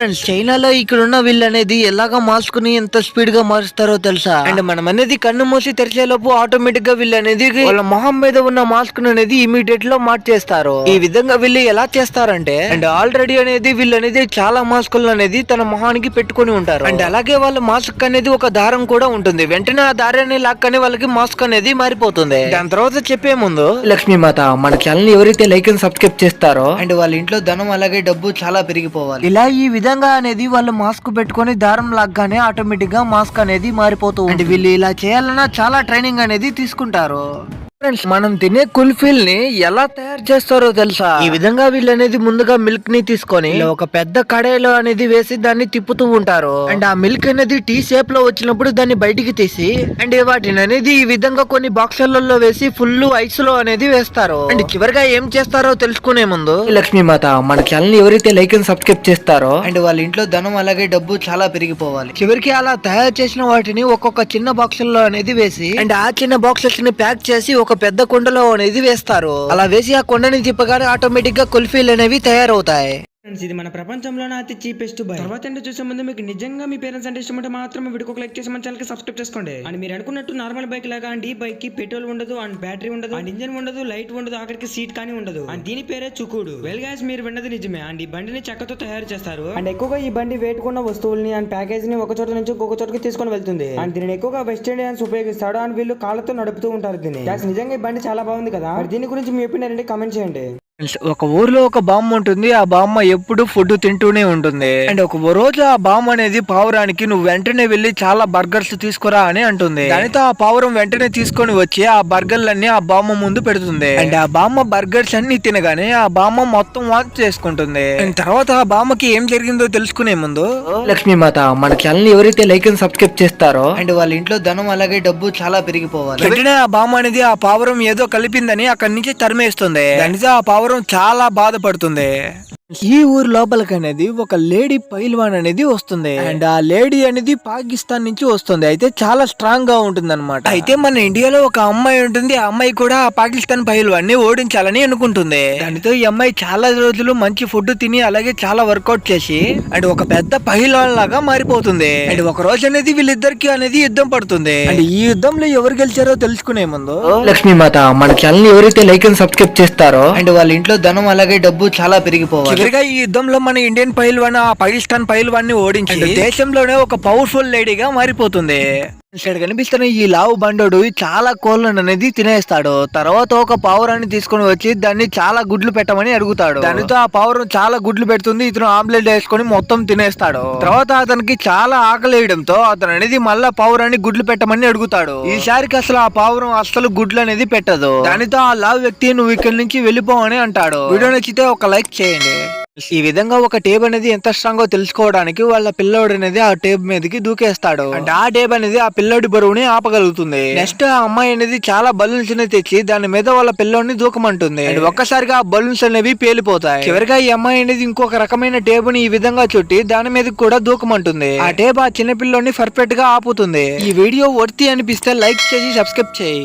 Friends చైనాలో ఇక్కడ ఉన్న వీళ్ళు అనేది ఎలాగా మాస్క్ని ఎంత స్పీడ్గా మారుస్తారో తెలుసా? అండ్ మనం అనేది కన్ను మూసి తెరిచేలోపు ఆటోమేటిక్గా వీళ్ళు అనేది వాళ్ళ మొహం మీద ఉన్న మాస్క్ అనేది ఇమీడియట్లో మార్చేస్తారు. ఈ విధంగా వీళ్ళు ఎలా చేస్తారంటే అండ్ ఆల్రెడీ అనేది వీళ్ళు అనేది చాలా మాస్కులు అనేది తన మొహానికి పెట్టుకొని ఉంటారు. అండ్ అలాగే వాళ్ళ మాస్క్ అనేది ఒక దారం కూడా ఉంటుంది. వెంటనే ఆ దారాన్ని లాక్కని వాళ్ళకి మాస్క్ అనేది మారిపోతుంది. దాని తర్వాత చెప్పే ముందు లక్ష్మీ మాత మన ఛానల్ ఎవరైతే లైక్ అండ్ సబ్స్క్రైబ్ చేస్తారో అండ్ వాళ్ళ ఇంట్లో ధనం అలాగే డబ్బు చాలా పెరిగిపోవాలి. ఇలా ఈ విధంగా అనేది వాళ్ళు మాస్క్ పెట్టుకొని దారం లాగ్గానే ఆటోమేటిక్గా మాస్క్ అనేది మారిపోతూ ఉంటుంది. వీళ్ళు ఇలా చేయాలన్నా చాలా ట్రైనింగ్ అనేది తీసుకుంటారు. ఫ్రెండ్స్ మనం తినే కుల్ఫీల్ని ఎలా తయారు చేస్తారో తెలుసా? ఈ విధంగా వీళ్ళు అనేది ముందుగా మిల్క్ని తీసుకొని ఒక పెద్ద కడాయిలో అనేది వేసి దాన్ని తిప్పుతూ ఉంటారు. అండ్ ఆ మిల్క్ అనేది టీ షేప్లో వచ్చినప్పుడు దాన్ని బయటికి తీసి అండ్ వాటిని అనేది ఈ విధంగా కొన్ని బాక్సులలో వేసి ఫుల్ ఐస్లో అనేది వేస్తారు. అండ్ చివరిగా ఏం చేస్తారో తెలుసుకునే ముందు లక్ష్మీ మాత మన ఛానల్ ఎవరైతే లైక్ అండ్ సబ్స్క్రైబ్ చేస్తారో అండ్ వాళ్ళ ఇంట్లో ధనం అలాగే డబ్బు చాలా పెరిగిపోవాలి. చివరికి అలా తయారు చేసిన వాటిని ఒక్కొక్క చిన్న బాక్సుల్లో అనేది వేసి అండ్ ఆ చిన్న బాక్సెస్ని ప్యాక్ చేసి ఒక పెద్ద కుండలో అనేది వేస్తారు అలా వేసి ఆ కుండని తిప్పగానే ఆటోమేటిక్గా కుల్ఫీలు అనేవి తయారవుతాయి. ఫ్రెండ్స్ ఇది మన ప్రపంచంలోనే అతి చీపెస్ట్ బై తర్వాత ఏంటో చూసే ముందు మీకు నిజంగా మీ పేరెంట్స్ అంటే ఇష్టం ఉంటే మాత్రం వీడియోకి ఒక లైక్ చేసి మన ఛానల్కి సబ్స్క్రైబ్ చేసుకోండి. అండ్ మీరు అనుకున్నట్టు నార్మల్ బైక్ లాగా అండ్ ఈ బైక్కి పెట్రోల్ ఉండదు అండ్ బ్యాటరీ ఉండదు అండ్ ఇంజన్ ఉండదు లైట్ ఉండదు ఆఖరికి సీట్ కానీ ఉండదు. అండ్ దీని పేరే చుకుడు. వెల్ గాయస్ మీరు విన్నది నిజమే. అండ్ ఈ బండిని చెక్కతో తయారు చేస్తారు. అండ్ ఎక్కువగా ఈ బండి వెయిట్ కొన్న వస్తువుల్ని అండ్ ప్యాకేజ్ని ఒక చోట నుంచి ఇంకొక చోటకి తీసుకొని వెళ్తుంది. అండ్ దీనిని ఎక్కువగా వెస్ట్ ఇండియన్స్ ఉపయోగిస్తాడు అండ్ వీళ్ళు కాళ్ళతో నడుపుతూ ఉంటారు దీన్ని. నిజంగా ఈ బండి చాలా బాగుంది కదా? దీని గురించి మీ ఒపీనియన్ ఏంటి? కామెంట్ చేయండి. ఒక ఊర్లో ఒక బామ్మ ఉంటుంది. ఆ బామ్మ ఎప్పుడు ఫుడ్ తింటూనే ఉంటుంది. అండ్ ఒక రోజు ఆ బామ్మ అనేది పావురానికి నువ్వు వెంటనే వెళ్ళి చాలా బర్గర్స్ తీసుకురా అని అంటుంది. దానితో ఆ పావురం వెంటనే తీసుకొని వచ్చి ఆ బర్గర్లన్నీ ఆ బామ్మ ముందు పెడుతుంది. అండ్ ఆ బామ్మ బర్గర్స్ అన్ని తినగానే ఆ బామ్మ మొత్తం వాక్ చేసుకుంటుంది. అండ్ తర్వాత ఆ బామ్మకి ఏం జరిగిందో తెలుసుకునే ముందు లక్ష్మీమాత మన ఛానల్ ఎవరైతే లైక్ అండ్ సబ్స్క్రైబ్ చేస్తారో అండ్ వాళ్ళ ఇంట్లో ధనం అలాగే డబ్బు చాలా పెరిగిపోవాలి. వెంటనే ఆ బామ్మ అనేది ఆ పావురం ఏదో కలిపిందని అక్కడి నుంచి తరిమేస్తుంది. దానితో ఆ పావురం చాలా బాధపడుతుంది. ఈ ఊరు లోపలికి అనేది ఒక లేడీ పైల్వాన్ అనేది వస్తుంది. అండ్ ఆ లేడీ అనేది పాకిస్తాన్ నుంచి వస్తుంది. అయితే చాలా స్ట్రాంగ్గా ఉంటుంది అయితే మన ఇండియాలో ఒక అమ్మాయి ఉంటుంది. ఆ అమ్మాయి కూడా ఆ పాకిస్తాన్ పైల్వాన్ని ఓడించాలని అనుకుంటుంది. దానితో ఈ అమ్మాయి చాలా రోజులు మంచి ఫుడ్ తిని అలాగే చాలా వర్కౌట్ చేసి అండ్ ఒక పెద్ద పైల్వాన్ లాగా మారిపోతుంది. అండ్ ఒక రోజు అనేది వీళ్ళిద్దరికి అనేది యుద్ధం పడుతుంది. అండ్ ఈ యుద్ధంలో ఎవరు గెలిచారో తెలుసుకునే ముందు లక్ష్మీ మాత మన ఛానల్ ఎవరైతే లైక్ అండ్ సబ్స్క్రైబ్ చేస్తారో అండ్ వాళ్ళ ఇంట్లో ధనం అలాగే డబ్బు చాలా పెరిగిపోవాలి. చివరిగా ఈ యుద్ధంలో మన ఇండియన్ పైల్వాన్ ఆ పాకిస్తాన్ పైల్వాన్ని ఓడించి దేశంలోనే ఒక పవర్ఫుల్ లేడీగా మారిపోతుంది. ఇక్కడ కనిపిస్తున్న ఈ లావు బండోడు చాలా కోళ్ళను అనేది తినేస్తాడు. తర్వాత ఒక పావురాన్ని తీసుకొని వచ్చి దాన్ని చాలా గుడ్లు పెట్టమని అడుగుతాడు. దానితో ఆ పావురం చాలా గుడ్లు పెడుతుంది. ఇతను ఆమ్లెట్ వేసుకొని మొత్తం తినేస్తాడు. తర్వాత అతనికి చాలా ఆకలి వేయడంతో అతను అనేది మళ్ళా పావురాన్ని గుడ్లు పెట్టమని అడుగుతాడు. ఈసారికి అసలు ఆ పావురం అసలు గుడ్లు అనేది పెట్టదు. దానితో ఆ లావు వ్యక్తి నువ్వు ఇక్కడి నుంచి వెళ్ళిపోవని అంటాడు. వీడియో నచ్చితే ఒక లైక్ చేయండి. ఈ విధంగా ఒక టేబ్ అనేది ఎంత స్ట్రాంగ్ తెలుసుకోవడానికి వాళ్ళ పిల్లోడు అనేది ఆ టేబ్ మీదకి దూకేస్తాడు. అంటే ఆ టేబ్ అనేది ఆ పిల్లోడి బరువుని ఆపగలుగుతుంది. నెక్స్ట్ ఆ అమ్మాయి అనేది చాలా బలూన్స్ని తెచ్చి దాని మీద వాళ్ళ పిల్లోడిని దూకమంటుంది. అండ్ ఒక్కసారిగా ఆ బలూన్స్ అనేవి పేలిపోతాయి. చివరిగా ఈ అమ్మాయి అనేది ఇంకొక రకమైన టేబుల్ని ఈ విధంగా చుట్టి దాని మీద కూడా దూకమంటుంది. ఆ టేబ్ ఆ చిన్న పిల్లోని పర్ఫెక్ట్గా ఆపుతుంది. ఈ వీడియో వర్తి అనిపిస్తే లైక్ చేసి సబ్స్క్రైబ్ చేయి.